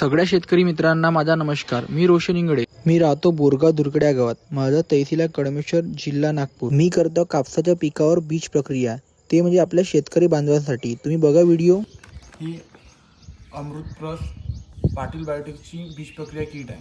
सगळ्या शेतकरी मित्रांना माझा नमस्कार. मी रोशन इंगडे. मी राहतो बोरगाव दुर्गड्या गावात. माझा तहसील आहे कडमेश्वर जिल्हा नागपूर. मी करतो कापसाच्या पिकावर बीज प्रक्रिया. ते म्हणजे आपल्या शेतकरी बांधवांसाठी. तुम्ही बघा व्हिडिओ. ही अमृत प्लस पाटील बायोटेकची बीज प्रक्रिया किट आहे.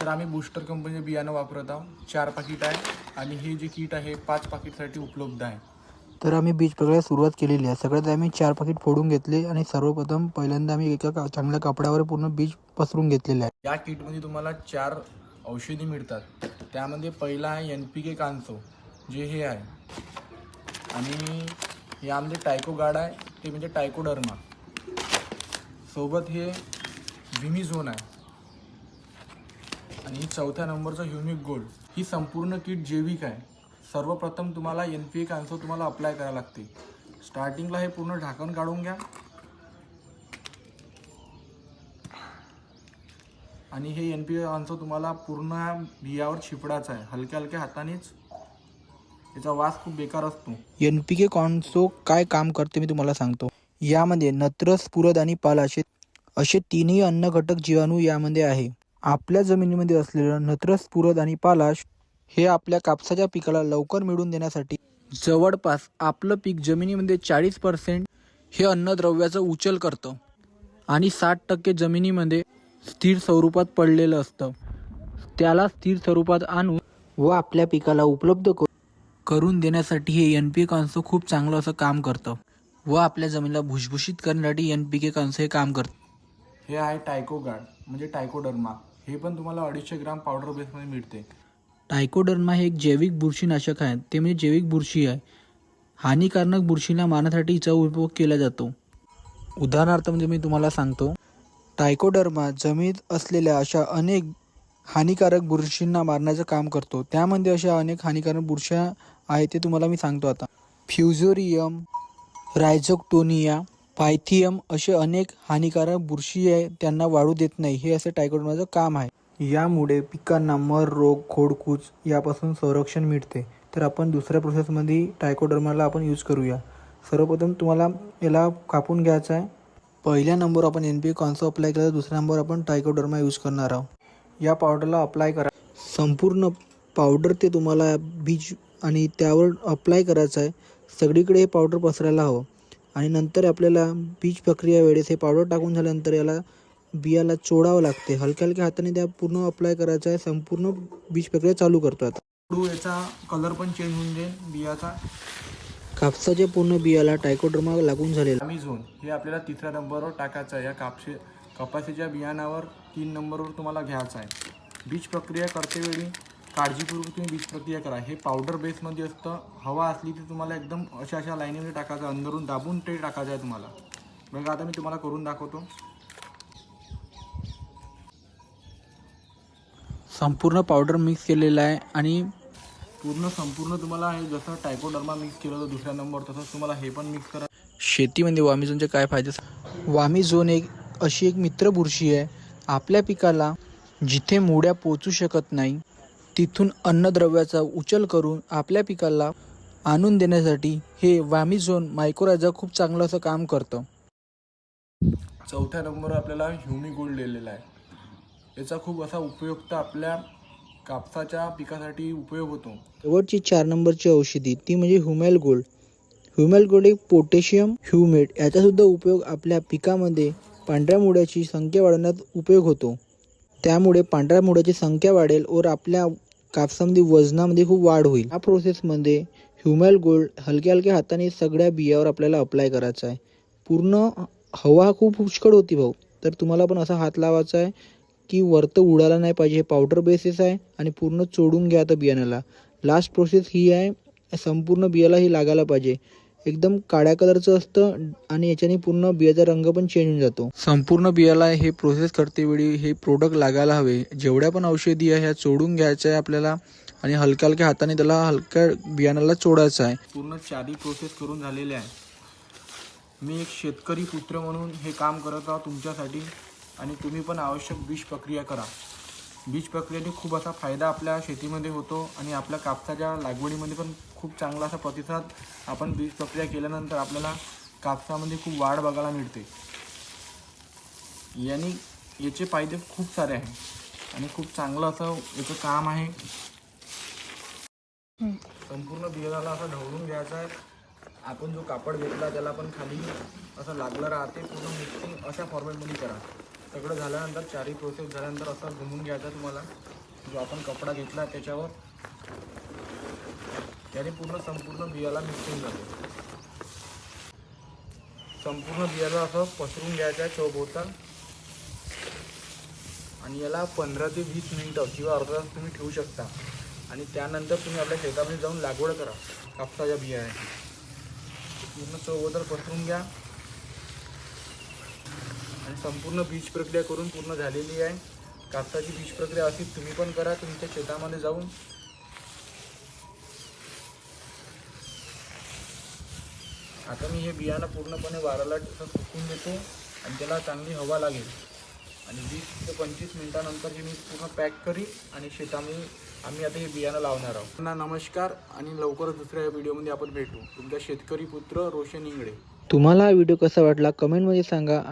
तर आम्ही बूस्टर कंपनीचे बियाणं वापरत आहोत. चार पाकिट आहे. आणि हे जे किट आहे पाच पाकिटसाठी उपलब्ध आहे. तर आम्ही बीज प्रक्रिया सुरुवात केलेली आहे. सगळ्यात आम्ही चार पाकिट फोडून घेतले आणि सर्वप्रथम पहिल्यांदा आम्ही एका का- चांगल्या कपड्यावर पूर्ण बीज पसरून घेतलेले आहे. या किटमध्ये तुम्हाला चार औषधी मिळतात. त्यामध्ये पहिला आहे एन पी के कांसो जे हे आहे. आणि यामध्ये टायको गार्ड आहे. ते म्हणजे टायकोडर्मा सोबत हे विमिझोन आहे. आणि चौथ्या नंबरचं ह्युमिक गोल्ड ही संपूर्ण किट जैविक आहे. सर्वप्रथम तुम्हाला एन पी ए कांसो तुम्हाला अप्लाय करावं लागते स्टार्टिंगला हे पूर्ण ढाकण काढून घ्या. आणि हे एन पी ए कांसो तुम्हाला पूर्ण बियावर शिपडायचं आहे. हलक्या हलक्या हातानेच. याचा वास खूप बेकार असतो. एन पी के कॉन्सो काय काम करते मी तुम्हाला सांगतो. यामध्ये नत्र स्फुरद आणि पालाशे असे तीनही अन्न घटक जीवाणू यामध्ये आहे. आपल्या जमिनीमध्ये असलेलं नत्र स्फुरद आणि पालाश हे आपल्या कापसाच्या पिकाला लवकर मिळून देण्यासाठी जवळपास आपलं पीक जमिनीमध्ये चाळीस पर्सेंट हे अन्नद्रव्याचं उचल करतं. आणि साठ टक्के जमिनीमध्ये स्थिर स्वरूपात पडलेलं असतं. त्याला स्थिर स्वरूपात आणून व आपल्या पिकाला उपलब्ध करून करून देण्यासाठी हे एन पी कांसो खूप चांगलं असं काम करतं. व आपल्या जमिनीला भुसभुशीत करण्यासाठी एन पी के कांसो हे काम करतं. हे आहे टायको गार्ड म्हणजे टायकोडर्मा. हे पण तुम्हाला अडीचशे ग्राम पावडर बेसमध्ये मिळते. टायकोडर्मा हे एक जैविक बुरशीनाशक आहे. ते म्हणजे जैविक बुरशी आहे. हानिकारक बुरशीला मारण्यासाठी हिचा उपयोग केला जातो. उदाहरणार्थ म्हणजे मी तुम्हाला सांगतो. टायकोडर्मा जमिनीत असलेल्या अशा अनेक हानिकारक बुरशींना मारण्याचं काम करतो. त्यामध्ये अशा अनेक हानिकारक बुरश्या आहेत ते तुम्हाला मी सांगतो आता. फ्युझोरियम रायझोक्टोनिया पायथियम असे अनेक हानिकारक बुरशी आहे त्यांना वाढू देत नाही. हे असं टायकोडर्माचं काम आहे. यामुळे पिकांना मर रोग खोडकूच यापासून संरक्षण मिळते. तर आपण दुसऱ्या प्रोसेसमध्ये टायकोडर्माला आपण यूज करूया. सर्वप्रथम तुम्हाला याला कापून घ्यायचं आहे. पहिल्या नंबर आपण एन पी कॉन्सो अप्लाय केला तर दुसऱ्या नंबर आपण टायकोडर्मा यूज करणार आहोत. या पावडरला अप्लाय करा. संपूर्ण पावडर ते तुम्हाला बीज आणि त्यावर अप्लाय करायचं आहे. सगळीकडे हे पावडर पसरायला हवं. आणि नंतर आपल्याला बीज प्रक्रिया वेळेस हे पावडर टाकून झाल्यानंतर याला बियाला चोडावं लागते. हलक्या हलक्या हाताने त्या पूर्ण अप्लाय करायचं आहे. संपूर्ण बीज प्रक्रिया चालू करतो आता. याचा कलर पण चेंज होऊन जाईल बियाचा. कापसाच्या पूर्ण बियाला टायकोड्रमा लागून झालेला. अमेझोन हे आपल्याला तिसऱ्या नंबरवर टाकायचं आहे. या कापसे कपाशीच्या बियाणावर तीन नंबरवर तुम्हाला घ्यायचं आहे. बीज प्रक्रिया करतेवेळी काळजीपूर्वक तुम्ही बीज प्रक्रिया करा. हे पावडर बेसमध्ये असतं. हवा असली तर तुम्हाला एकदम अशा अशा लाईनीमध्ये टाकायचं आहे. अंदरून दाबून ते टाकायचं आहे तुम्हाला. बघा आता मी तुम्हाला करून दाखवतो. संपूर्ण पावडर मिक्स केलेला आहे आणि पूर्ण संपूर्ण तुम्हाला हे जसं टायकोडर्मा मिक्स केलं होतं दुसऱ्या नंबर तसंच तुम्हाला हे पण मिक्स करा. शेतीमध्ये वामिझोनचे काय फायदे? वामिझोन एक अशी एक मित्र बुरशी आहे. आपल्या पिकाला जिथे मुळ्या पोचू शकत नाही तिथून अन्नद्रव्याचा उचल करून आपल्या पिकाला आणून देण्यासाठी हे वामिझोन मायक्रोरायझा खूप चांगलं असं काम करतं. चौथ्या नंबरवर आपल्याला ह्युमी गोल्ड दिलेला आहे. याचा खूप असा उपयुक्त आपल्या कापसाच्या पिकासाठी उपयोग होतो. शेवटची चार नंबरची औषधी ती म्हणजे ह्युमेल गोल्ड. ह्युमेल गोल्ड एक पोटॅशियम ह्युमेट याचासुद्धा उपयोग आपल्या पिकामध्ये पांढऱ्या मुळ्याची संख्या वाढवण्यात उपयोग होतो. त्यामुळे पांढऱ्या मुळ्याची संख्या वाढेल और आपल्या कापसामध्ये वजनामध्ये खूप वाढ होईल. या प्रोसेसमध्ये ह्युमेल गोल्ड हलक्या हलक्या हाताने सगळ्या बियावर आपल्याला अप्लाय करायचा आहे. पूर्ण हवा खूप पुष्कळ होती भाऊ तर तुम्हाला पण असा हात लावायचा आहे. की वरतं उडाला नाही पाहिजे हे पावडर बेसिस आहे आणि पूर्ण चोडून घ्या आता बियाण्याला. लास्ट प्रोसेस ही आहे संपूर्ण बियाला ही लागायला पाहिजे. एकदम काळ्या कलरचं असतं आणि याच्याने पूर्ण बियाचा रंग पण चेंज होऊन जातो. संपूर्ण बियाला हे प्रोसेस करते वेळी हे प्रोडक्ट लागायला हवे. जेवढ्या पण औषधी आहे ह्या चोडून घ्यायच्या आहे आपल्याला आणि हलक्या हलक्या हाताने त्याला हलक्या बियाण्याला चोडायचं आहे. पूर्ण चारी प्रोसेस करून झालेले आहे. मी एक शेतकरी पुत्र म्हणून हे काम करत आहोत तुमच्यासाठी. आणि तुम्ही पण आवश्यक बीज प्रक्रिया करा. बीज प्रक्रियेने खूप असा फायदा आपल्या शेतीमध्ये होतो आणि आपल्या कापसाच्या लागवडीमध्ये पण खूप चांगला असा प्रतिसाद आपण बीज प्रक्रिया केल्यानंतर आपल्याला कापसामध्ये खूप वाढ बघायला मिळते. याने याचे फायदे खूप सारे आहे आणि खूप चांगलं असं याचं काम आहे. संपूर्ण बियाणाला असं ढवळून घ्यायचं आहे. आपण जो कापड घेतला त्याला पण खाली असं लागलं राहते. पूर्ण मिक्सिंग अशा फॉर्मॅटमध्ये करा. सगळं झाल्यानंतर चारही प्रोसेस झाल्यानंतर असं घुमून घ्यायचा तुम्हाला. जो आपण कपडा घेतला त्याच्यावर त्याने पूर्ण संपूर्ण बियाला मिक्सिंग जाते संपूर्ण बियाला असं पसरून घ्यायचं आहे चौभोवताल आणि याला पंधरा ते वीस मिनटं किंवा अर्धा तास तुम्ही ठेवू शकता. आणि त्यानंतर तुम्ही आपल्या शेतामध्ये जाऊन लागवड करा कापसाच्या बिया आहे. पूर्ण चौबोतर पसरून घ्या. आणि संपूर्ण बीज प्रक्रिया करून पूर्ण झालेली आहे. कापसाची बीज प्रक्रिया अशी तुम्ही पण करा तुमच्या शेतामध्ये जाऊन. आता मी हे बियाणं पूर्णपणे वाराला सुकून देतो आणि त्याला चांगली हवा लागेल. आणि वीस ते पंचवीस मिनिटानंतर हे मी पूर्ण पॅक करीन आणि शेतामध्ये आम्ही आता हे बियाणं लावणार आहोत. पुन्हा नमस्कार आणि लवकरच दुसऱ्या व्हिडिओमध्ये आपण भेटू. तुमचा शेतकरी पुत्र रोशन इंगडे तुम्हाला हा व्हिडिओ कसा वाटला कमेंटमध्ये सांगा.